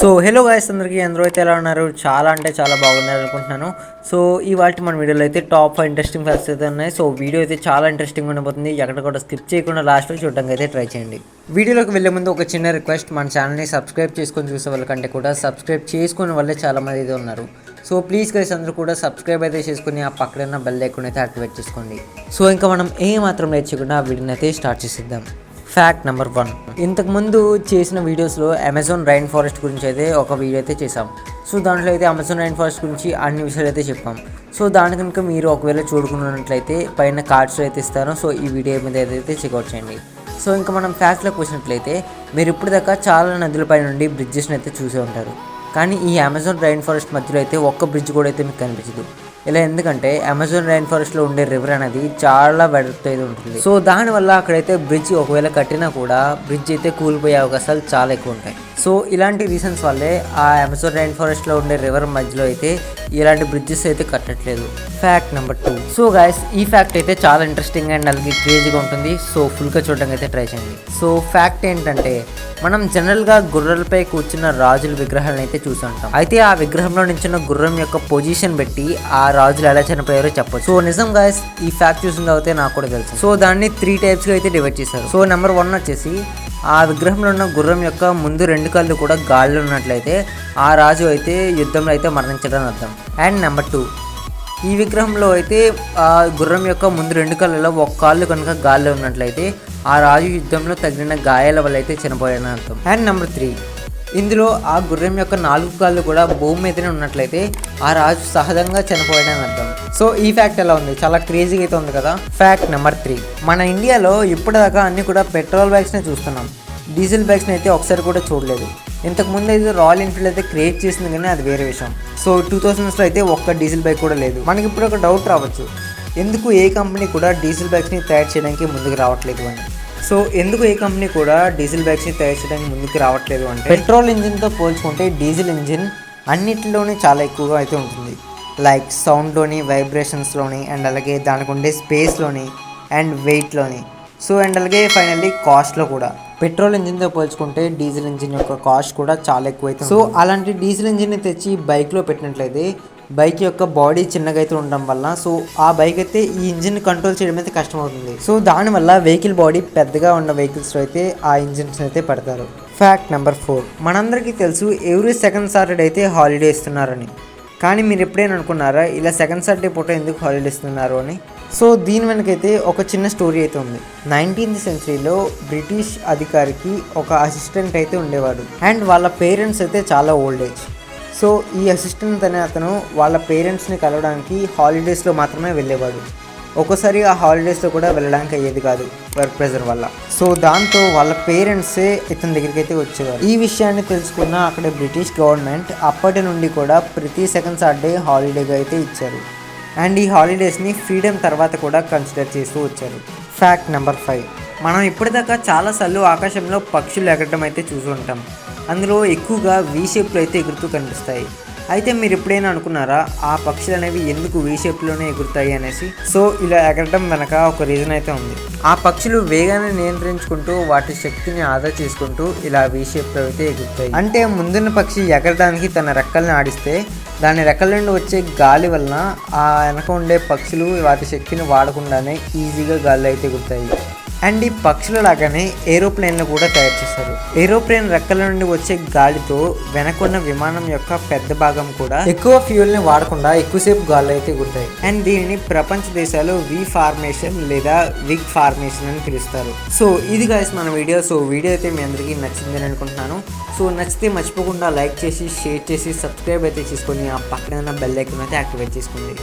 So hello guys అందరికీ అందరూ అయితే ఎలా ఉన్నారు? చాలా అంటే చాలా బాగున్నారు అనుకుంటున్నాను. సో ఇవాళ మన వీడియోలో అయితే టాప్ ఫైవ్ ఇంట్రెస్టింగ్ ఫ్యాక్ట్స్ అయితే ఉన్నాయి. సో వీడియో అయితే చాలా ఇంట్రెస్టింగ్ ఉండబోతుంది. ఎక్కడ కూడా స్కిప్ చేయకుండా లాస్ట్లో చూడడానికి అయితే ట్రై చేయండి. వీడియోలోకి వెళ్ళే ముందు ఒక చిన్న రిక్వెస్ట్ మన ఛానల్ని సబ్స్క్రైబ్ చేసుకొని చూసే వాళ్ళకంటే కూడా సబ్స్క్రైబ్ చేసుకునే వాళ్ళే చాలా మంది అయితే ఉన్నారు. సో ప్లీజ్ గైస్ అందరూ కూడా సబ్స్క్రైబ్ అయితే చేసుకుని ఆ పక్కన బెల్ ఐకాన్ అయితే యాక్టివేట్ చేసుకోండి. సో ఇంకా మనం ఏ మాత్రం నేర్చుకున్నా ఆ వీడియోని అయితే స్టార్ట్ చేసేద్దాం. ఫ్యాక్ట్ నెంబర్ వన్ ఇంతకుముందు చేసిన వీడియోస్లో అమెజాన్ రైన్ ఫారెస్ట్ గురించి అయితే ఒక వీడియో అయితే చేసాం సో దాంట్లో అయితే అమెజాన్ రైన్ ఫారెస్ట్ గురించి అన్ని విషయాలు అయితే చెప్పాం. సో దాని కనుక మీరు ఒకవేళ చూడుకున్నట్లయితే పైన కార్డ్స్ అయితే ఇస్తాను. సో ఈ వీడియో మీద అయితే చెక్అవుట్ చేయండి. సో ఇంకా మనం ఫ్యాక్ట్లోకి వచ్చినట్లయితే మీరు ఇప్పుడు దాకా చాలా నదులపై నుండి బ్రిడ్జెస్ని అయితే చూసే ఉంటారు. కానీ ఈ అమెజాన్ రైన్ ఫారెస్ట్ మధ్యలో అయితే ఒక్క బ్రిడ్జ్ కూడా అయితే మీకు కనిపించదు. ఇలా ఎందుకంటే అమెజాన్ రైన్ ఫారెస్ట్లో ఉండే రివర్ అనేది చాలా వెడల్పు ఉంటుంది. సో దానివల్ల అక్కడైతే బ్రిడ్జ్ ఒకవేళ కట్టినా కూడా బ్రిడ్జ్ అయితే కూలిపోయే అవకాశాలు చాలా ఎక్కువ ఉంటాయి. సో ఇలాంటి రీజన్స్ వల్లే ఆ అమెజాన్ రైన్ ఫారెస్ట్లో ఉండే రివర్ మధ్యలో అయితే ఇలాంటి బ్రిడ్జెస్ అయితే కట్టట్లేదు. Fact number two so guys ఈ ఫ్యాక్ట్ అయితే చాలా ఇంట్రెస్టింగ్ అండ్ అలాగే క్రేజీగా ఉంటుంది. సో ఫుల్గా చూడడానికి అయితే ట్రై చేయండి. సో ఫ్యాక్ట్ ఏంటంటే మనం జనరల్గా గుర్రాలపై కూర్చున్న రాజుల విగ్రహాలను అయితే చూసుంటాం అయితే ఆ విగ్రహంలో నించున్న గుర్రం యొక్క పొజిషన్ పెట్టి ఆ రాజులు ఎలా చనిపోయారో చెప్పచ్చు. సో నిజం గాయస్ ఈ ఫ్యాక్ట్ చూసిన తర్వాత నాకు కూడా తెలుసు. సో దాన్ని త్రీ టైప్స్గా అయితే డివైడ్ చేశారు. సో నెంబర్ వన్ వచ్చేసి ఆ విగ్రహంలో ఉన్న గుర్రం యొక్క ముందు రెండు కళ్ళు కూడా గాల్లో ఉన్నట్లయితే ఆ రాజు అయితే యుద్ధంలో అయితే మరణించడం అర్థం. And number two. ఈ విగ్రహంలో అయితే ఆ గుర్రం యొక్క ముందు రెండు కళ్ళలో ఒక కాళ్ళు కనుక గాల్లో ఉన్నట్లయితే ఆ రాజు యుద్ధంలో తగిలిన గాయాల వల్ల అయితే చనిపోయాడని అర్థం. And number three. ఇందులో ఆ గుర్రం యొక్క నాలుగు కాళ్ళు కూడా భూమి మీదనే ఉన్నట్లయితే ఆ రాజు సహజంగా చనిపోయాడని అర్థం. సో ఈ ఫ్యాక్ట్ ఎలా ఉంది? చాలా క్రేజీగా అయితే ఉంది కదా? ఫ్యాక్ట్ నెంబర్ త్రీ మన ఇండియాలో ఇప్పటిదాకా అన్ని కూడా పెట్రోల్ బైక్స్నే చూస్తున్నాం. డీజిల్ బైక్స్ని అయితే ఒకసారి కూడా చూడలేదు. ఇంతకుముందు అయితే రాయల్ ఎన్ఫీల్డ్ అయితే క్రియేట్ చేసింది కానీ అది వేరే విషయం. సో టూ థౌసండ్స్లో అయితే ఒక్క డీజిల్ బైక్ కూడా లేదు. మనకి ఇప్పుడు ఒక డౌట్ రావచ్చు. ఎందుకు ఏ కంపెనీ కూడా డీజిల్ బైక్స్ని తయారు చేయడానికి ముందుకు రావట్లేదు అని? సో ఎందుకు ఏ కంపెనీ కూడా డీజిల్ బైక్స్ని తయారు చేయడానికి ముందుకు రావట్లేదు అంటే పెట్రోల్ ఇంజిన్తో పోల్చుకుంటే డీజిల్ ఇంజిన్ అన్నిటిలోనే చాలా ఎక్కువగా అయితే ఉంటుంది. లైక్ సౌండ్లోని వైబ్రేషన్స్లోని అండ్ అలాగే దానికి ఉండే స్పేస్లోని అండ్ వెయిట్లోని. సో అండ్ అలాగే ఫైనల్లీ కాస్ట్లో కూడా. పెట్రోల్ ఇంజిన్తో పోల్చుకుంటే డీజిల్ ఇంజిన్ యొక్క కాస్ట్ కూడా చాలా ఎక్కువ అవుతుంది సో అలాంటి డీజిల్ ఇంజిన్ని తెచ్చి బైక్లో పెట్టినట్లయితే బైక్ యొక్క బాడీ చిన్నగా అయితే ఉండడం వల్ల సో ఆ బైక్ అయితే ఈ ఇంజిన్ కంట్రోల్ చేయడం అయితే కష్టమవుతుంది. సో దానివల్ల వెహికల్ బాడీ పెద్దగా ఉన్న వెహికల్స్లో అయితే ఆ ఇంజిన్స్ అయితే పెడతారు. Fact number four. మనందరికీ తెలుసు ఎవ్రీ సెకండ్ సాటర్డే అయితే హాలిడే ఇస్తున్నారని. కానీ మీరు ఎప్పుడైనా అనుకున్నారా ఇలా సెకండ్ సాటర్డే పూట ఎందుకు హాలిడే ఇస్తున్నారు అని? సో దీని వెనకైతే ఒక చిన్న స్టోరీ అయితే ఉంది. నైన్టీన్త్ సెంచరీలో బ్రిటిష్ అధికారికి ఒక అసిస్టెంట్ అయితే ఉండేవాడు. అండ్ వాళ్ళ పేరెంట్స్ అయితే చాలా ఓల్డ్ ఏజ్. సో ఈ అసిస్టెంట్ అనే అతను వాళ్ళ పేరెంట్స్ని కలవడానికి హాలిడేస్లో మాత్రమే వెళ్ళేవాడు. ఒక్కోసారి ఆ హాలిడేస్లో కూడా వెళ్ళడానికి అయ్యేది కాదు వర్క్ ప్రెజర్ వల్ల. సో దాంతో వాళ్ళ పేరెంట్సే ఇతని దగ్గరికి అయితే వచ్చేవారు. ఈ విషయాన్ని తెలుసుకున్న అక్కడ బ్రిటిష్ గవర్నమెంట్ అప్పటి నుండి కూడా ప్రతి సెకండ్ సాటర్డే హాలిడేగా అయితే ఇచ్చారు. అండ్ ఈ హాలిడేస్ని ఫ్రీడమ్ తర్వాత కూడా కన్సిడర్ చేస్తూ వచ్చారు. ఫ్యాక్ట్ నెంబర్ ఫైవ్ మనం ఇప్పటిదాకా చాలాసార్లు ఆకాశంలో పక్షులు ఎగరడం అయితే చూసి ఉంటాం. అందులో ఎక్కువగా వీ షేప్లో అయితే ఎగురుతూ కనిపిస్తాయి. అయితే మీరు ఎప్పుడైనా అనుకున్నారా ఆ పక్షులు అనేవి ఎందుకు వీ షేప్లోనే ఎగురుతాయి అనేసి? సో ఇలా ఎగరడం వెనక ఒక రీజన్ అయితే ఉంది. ఆ పక్షులు వేగాన్ని నియంత్రించుకుంటూ వాటి శక్తిని ఆదా చేసుకుంటూ ఇలా వీ షేప్లో అయితే ఎగురుతాయి. అంటే ముందున్న పక్షి ఎగరడానికి తన రెక్కల్ని ఆడిస్తే దాని రెక్కల నుండి వచ్చే గాలి వలన ఆ వెనక ఉండే పక్షులు వాటి శక్తిని వాడకుండానే ఈజీగా గాలి అయితే ఎగురుతాయి. అండ్ ఈ పక్షుల లాగానే ఏరోప్లేన్లు కూడా తయారు చేశారు. ఏరోప్లేన్ రెక్కల నుండి వచ్చే గాలితో వెనకున్న విమానం యొక్క పెద్ద భాగం కూడా ఎక్కువ ఫ్యూల్ని వాడకుండా ఎక్కువసేపు గాలి అయితే ఎగురుతాయి అండ్ దీనిని ప్రపంచ దేశాలు వి ఫార్మేషన్ లేదా విగ్ ఫార్మేషన్ అని పిలుస్తారు. సో ఇది గాయస్ మన వీడియో. సో వీడియో అయితే మీ అందరికీ నచ్చిందని అనుకుంటున్నాను. సో నచ్చితే మర్చిపోకుండా లైక్ చేసి షేర్ చేసి సబ్స్క్రైబ్ అయితే చేసుకొని ఆ పక్కన బెల్ ఐకన్ అయితే యాక్టివేట్ చేసుకోండి.